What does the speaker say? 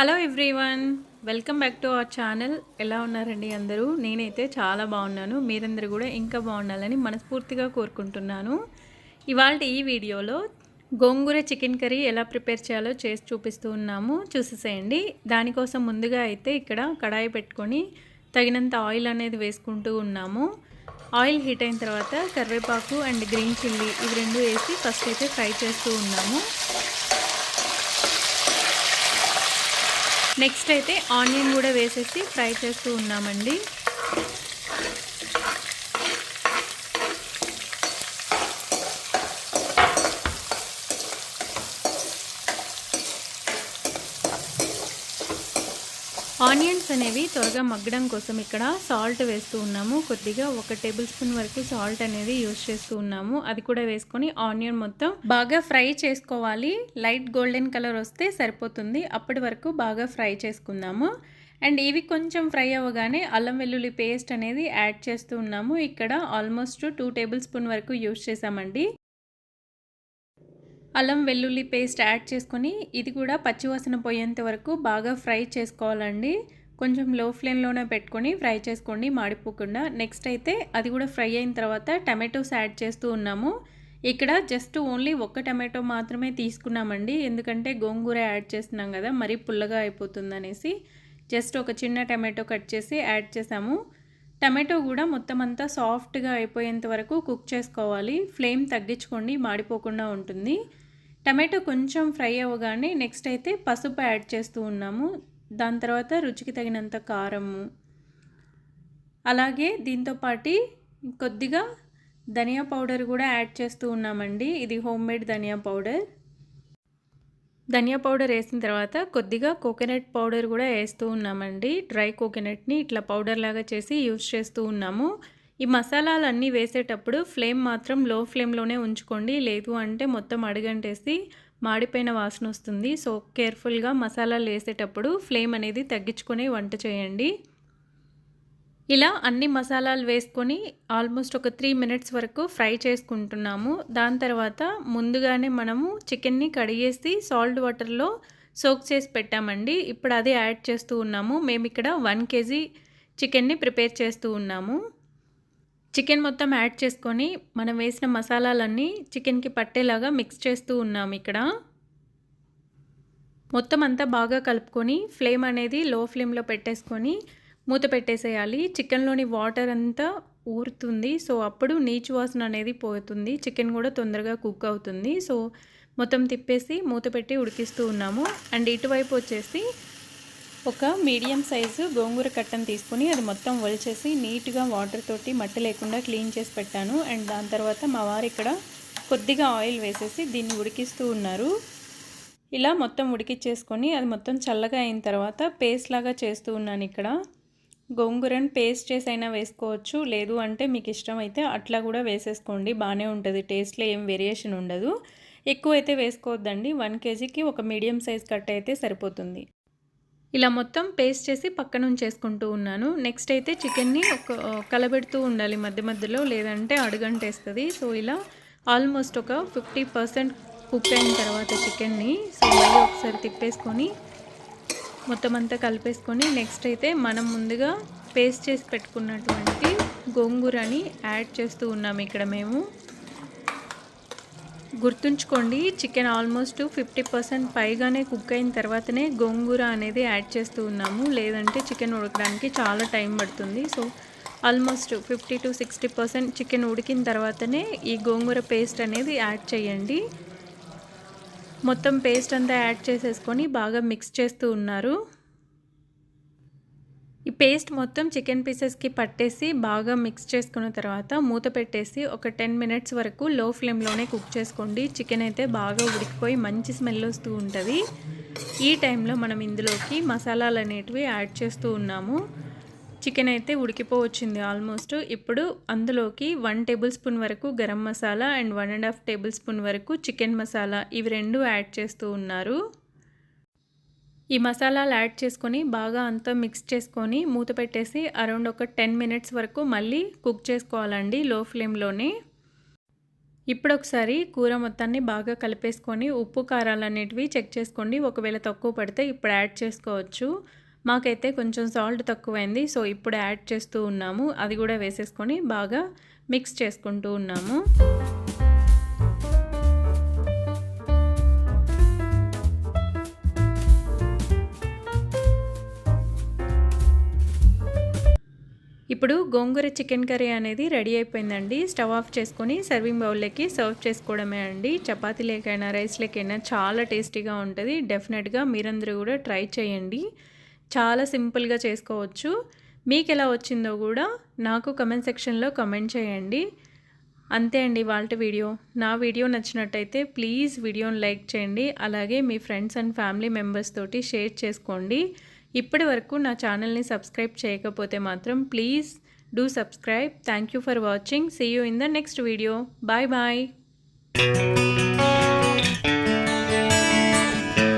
Hello everyone welcome back to our channel ఎలా ఉన్నారండి అందరూ? నేనైతే చాలా బాగున్నాను. మీరందరూ కూడా ఇంకా బాగుండాలని మనస్ఫూర్తిగా కోరుకుంటున్నాను. ఇవాళ ఈ వీడియోలో గోంగూర చికెన్ కర్రీ ఎలా ప్రిపేర్ చేయాలో చేసి చూపిస్తూ ఉన్నాము. చూసేసేయండి. దానికోసం ముందుగా అయితే ఇక్కడ కడాయి పెట్టుకొని తగినంత ఆయిల్ అనేది వేసుకుంటూ ఉన్నాము. ఆయిల్ హీట్ అయిన తర్వాత కరివేపాకు అండ్ గ్రీన్ చిల్లీ ఇవి రెండు వేసి ఫస్ట్ అయితే ఫ్రై చేస్తూ ఉన్నాము. నెక్స్ట్ అయితే ఆనియన్ కూడా వేసేసి ఫ్రై చేస్తూ ఉన్నామండి. ఆనియన్స్ అనేవి త్వరగా మగ్గడం కోసం ఇక్కడ సాల్ట్ వేస్తూ ఉన్నాము. కొద్దిగా ఒక టేబుల్ స్పూన్ వరకు సాల్ట్ అనేది యూజ్ చేస్తూ ఉన్నాము. అది కూడా వేసుకొని ఆనియన్ మొత్తం బాగా ఫ్రై చేసుకోవాలి. లైట్ గోల్డెన్ కలర్ వస్తే సరిపోతుంది. అప్పటి వరకు బాగా ఫ్రై చేసుకుందాము. అండ్ ఇవి కొంచెం ఫ్రై అవ్వగానే అల్లం వెల్లుల్లి పేస్ట్ అనేది యాడ్ చేస్తూ ఉన్నాము. ఇక్కడ ఆల్మోస్ట్ టూ టేబుల్ స్పూన్ వరకు యూజ్ చేసామండి అల్లం వెల్లుల్లి పేస్ట్ యాడ్ చేసుకొని ఇది కూడా పచ్చివాసన పోయేంత వరకు బాగా ఫ్రై చేసుకోవాలండి. కొంచెం లో ఫ్లేమ్లోనే పెట్టుకొని ఫ్రై చేసుకోండి మాడిపోకుండా. నెక్స్ట్ అయితే అది కూడా ఫ్రై అయిన తర్వాత టమాటోస్ యాడ్ చేస్తూ ఉన్నాము. ఇక్కడ జస్ట్ ఓన్లీ ఒక్క టమాటో మాత్రమే తీసుకున్నామండి. ఎందుకంటే గోంగూర యాడ్ చేస్తున్నాం కదా మరీ పుల్లగా అయిపోతుంది అనేసి జస్ట్ ఒక చిన్న టమాటో కట్ చేసి యాడ్ చేసాము. టమాటో కూడా మొత్తం అంతా సాఫ్ట్గా అయిపోయేంత వరకు కుక్ చేసుకోవాలి. ఫ్లేమ్ తగ్గించుకోండి మాడిపోకుండా ఉంటుంది. టమాటో కొంచెం ఫ్రై అవ్వగానే నెక్స్ట్ అయితే పసుపు యాడ్ చేస్తూ ఉన్నాము. దాని తర్వాత రుచికి తగినంత కారము. అలాగే దీంతోపాటి కొద్దిగా ధనియా పౌడర్ కూడా యాడ్ చేస్తూ ఉన్నామండి. ఇది హోమ్ మేడ్ ధనియా పౌడర్. ధనియా పౌడర్ వేసిన తర్వాత కొద్దిగా కోకోనట్ పౌడర్ కూడా వేస్తూ ఉన్నామండి. డ్రై కోకోనట్ని ఇట్లా పౌడర్ లాగా చేసి యూస్ చేస్తూ ఉన్నాము. ఈ మసాలాలన్నీ వేసేటప్పుడు ఫ్లేమ్ మాత్రం లో ఫ్లేమ్లోనే ఉంచుకోండి. లేదు అంటే మొత్తం అడుగంటేసి మాడిపోయిన వాసన వస్తుంది. సో కేర్ఫుల్గా మసాలాలు వేసేటప్పుడు ఫ్లేమ్ అనేది తగ్గించుకొని వంట చేయండి. ఇలా అన్ని మసాలాలు వేసుకొని ఆల్మోస్ట్ ఒక త్రీ మినిట్స్ వరకు ఫ్రై చేసుకుంటున్నాము. దాని తర్వాత ముందుగానే మనము చికెన్ని కడిగేసి సాల్ట్ వాటర్లో సోక్ చేసి పెట్టామండి. ఇప్పుడు అదే యాడ్ చేస్తూ ఉన్నాము. మేము ఇక్కడ వన్ కేజీ చికెన్ని ప్రిపేర్ చేస్తూ ఉన్నాము. చికెన్ మొత్తం యాడ్ చేసుకొని మనం వేసిన మసాలాలన్నీ చికెన్కి పట్టేలాగా మిక్స్ చేస్తూ ఉన్నాం ఇక్కడ. మొత్తం అంతా బాగా కలుపుకొని ఫ్లేమ్ అనేది లో ఫ్లేమ్లో పెట్టేసుకొని మూత పెట్టేసేయాలి. చికెన్లోని వాటర్ అంతా ఊరుతుంది. సో అప్పుడు నీచు వాసన అనేది పోతుంది. చికెన్ కూడా తొందరగా కుక్ అవుతుంది. సో మొత్తం తిప్పేసి మూత పెట్టి ఉడికిస్తూ ఉన్నాము. అండ్ ఇటువైపు వచ్చేసి ఒక మీడియం సైజు గోంగూర కట్టను తీసుకుని అది మొత్తం వలిచేసి నీట్గా వాటర్ తోటి మట్టి లేకుండా క్లీన్ చేసి పెట్టాను. అండ్ దాని తర్వాత మా వారు ఇక్కడ కొద్దిగా ఆయిల్ వేసేసి దీన్ని ఉడికిస్తూ ఉన్నారు. ఇలా మొత్తం ఉడికిచ్చేసుకొని అది మొత్తం చల్లగా అయిన తర్వాత పేస్ట్ లాగా చేస్తూ ఉన్నాను ఇక్కడ. గోంగూరను పేస్ట్ చేసి అయినా వేసుకోవచ్చు. లేదు అంటే మీకు ఇష్టమైతే అట్లా కూడా వేసేసుకోండి. బాగానే ఉంటుంది. టేస్ట్లో ఏం వేరియేషన్ ఉండదు. ఎక్కువ అయితే వేసుకోవద్దండి. వన్ కేజీకి ఒక మీడియం సైజ్ కట్ అయితే సరిపోతుంది. ఇలా మొత్తం పేస్ట్ చేసి పక్కన ఉంచేసుకుంటూ ఉన్నాను. నెక్స్ట్ అయితే చికెన్ని ఒక కలబెడుతూ ఉండాలి మధ్య మధ్యలో. లేదంటే అడుగంటేస్తుంది. సో ఇలా ఆల్మోస్ట్ ఒక ఫిఫ్టీ పర్సెంట్ కుక్ అయిన తర్వాత చికెన్ని సో మళ్ళీ ఒకసారి తిప్పేసుకొని మొత్తం అంతా కలిపేసుకొని నెక్స్ట్ అయితే మనం ముందుగా పేస్ట్ చేసి పెట్టుకున్నటువంటి గోంగూరని యాడ్ చేస్తూ ఉన్నాము ఇక్కడ మేము. గుర్తుంచుకోండి చికెన్ ఆల్మోస్ట్ ఫిఫ్టీ పర్సెంట్ పైగానే కుక్ అయిన తర్వాతనే గోంగూర అనేది యాడ్ చేస్తూ ఉన్నాము. లేదంటే చికెన్ ఉడకడానికి చాలా టైం పడుతుంది. So almost fifty to sixty percent chicken ఉడికిన తర్వాతనే ఈ గోంగూర పేస్ట్ అనేది యాడ్ చేయండి. మొత్తం పేస్ట్ అంతా యాడ్ చేసేసుకొని బాగా మిక్స్ చేస్తూ ఉన్నారు. ఈ పేస్ట్ మొత్తం చికెన్ పీసెస్కి పట్టేసి బాగా మిక్స్ చేసుకున్న తర్వాత మూత పెట్టేసి ఒక టెన్ మినిట్స్ వరకు లో ఫ్లేమ్లోనే కుక్ చేసుకోండి. చికెన్ అయితే బాగా ఉడికిపోయి మంచి స్మెల్ వస్తూ ఉంటుంది. ఈ టైంలో మనం ఇందులోకి మసాలాలు అనేటివి యాడ్ చేస్తూ ఉన్నాము. చికెన్ అయితే ఉడికిపోవచ్చింది ఆల్మోస్ట్. ఇప్పుడు అందులోకి వన్ టేబుల్ స్పూన్ వరకు garam masala and one and half tablespoon వరకు చికెన్ మసాలా ఇవి రెండు యాడ్ చేస్తూ ఉన్నారు. ఈ మసాలాలు యాడ్ చేసుకొని బాగా అంతా మిక్స్ చేసుకొని మూత పెట్టేసి అరౌండ్ ఒక టెన్ మినిట్స్ వరకు మళ్ళీ కుక్ చేసుకోవాలండి లో ఫ్లేమ్లోనే. ఇప్పుడు ఒకసారి కూర మొత్తాన్ని బాగా కలిపేసుకొని ఉప్పు కారాలు అనేటివి చెక్ చేసుకోండి. ఒకవేళ తక్కువ పడితే ఇప్పుడు యాడ్ చేసుకోవచ్చు. మాకైతే కొంచెం సాల్ట్ తక్కువైంది. సో ఇప్పుడు యాడ్ చేస్తూ ఉన్నాము. అది కూడా వేసేసుకొని బాగా మిక్స్ చేసుకుంటూ ఉన్నాము. ఇప్పుడు గోంగూర చికెన్ కర్రీ అనేది రెడీ అయిపోయిందండి. స్టవ్ ఆఫ్ చేసుకొని సర్వింగ్ బౌల్లోకి సర్వ్ చేసుకోవడమే అండి. చపాతీ లేకైనా రైస్ లేకైనా చాలా టేస్టీగా ఉంటుంది. డెఫినెట్గా మీరందరూ కూడా ట్రై చేయండి. చాలా సింపుల్గా చేసుకోవచ్చు. మీకు ఎలా వచ్చిందో కూడా నాకు కమెంట్ సెక్షన్లో కమెంట్ చేయండి. అంతే అండి వాళ్ళ వీడియో. నా వీడియో నచ్చినట్టయితే ప్లీజ్ వీడియోని లైక్ చేయండి. అలాగే మీ ఫ్రెండ్స్ అండ్ ఫ్యామిలీ మెంబర్స్ తోటి షేర్ చేసుకోండి. ఇప్పటి వరకు నా ఛానల్ని సబ్స్క్రైబ్ చేయకపోతే మాత్రం please do subscribe. Thank you for watching. See you in the next video. Bye bye.